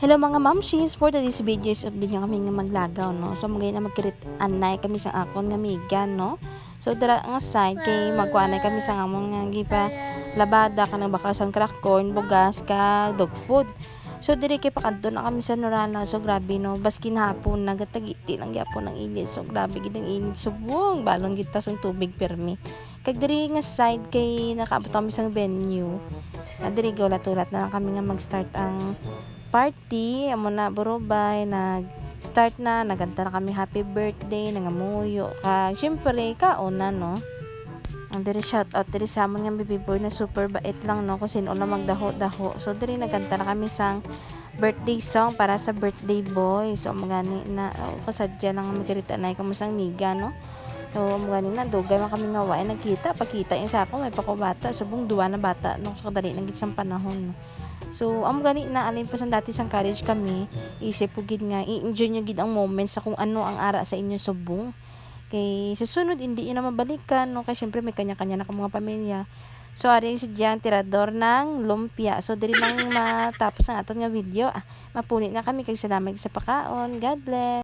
Hello mga mamshis, for today's video is update nga kami nga maglagaw no. So magay na magkirit anay kami sa akon nga miga no. So dara nga side kay magkuanay kami sa among nga gipa labada kanang bakasan crack corn, bugas ka dog food. So diri kay pakadto na kami sa Norana. So grabe no, baskin hapon nagatagiti lang gyapon ng init. So grabe gid ang init subong balon gid tas ang tubig permi. Kag diri nga side kay nakaabot kami sa venue. Na diri gawlat-ulat na lang kami nga mag-start ang party, amo na burubay, nag start na, naganta na kami happy birthday, nangamuyo ka. Syempre, kauna, no? Ang diri shout out diri sa amon nga baby boy na super bait lang no kung sino na magdaho-daho. So diri nagkanta na kami sang birthday song para sa birthday boy. So magani na oh, kasadya lang magkirita na kamo sang miga no. So magani na dugay man kami nga waay nagkita pagkita yung sa ako may pakubata subong duwa na bata no so kadali sang panahon no. So, am gani na alin pa sa dati sang college kami, isip ko gid nga i-enjoy nyo gid ang moments sa kung ano ang ara sa inyo subong. Kay susunod hindi yun na mabalikan no kay syempre may kanya-kanya na mga pamilya. So ari si Jan tirador ng lumpia. So diri lang matapos ang aton nga video. Ah, mapuni na kami kay salamat sa pakaon. God bless.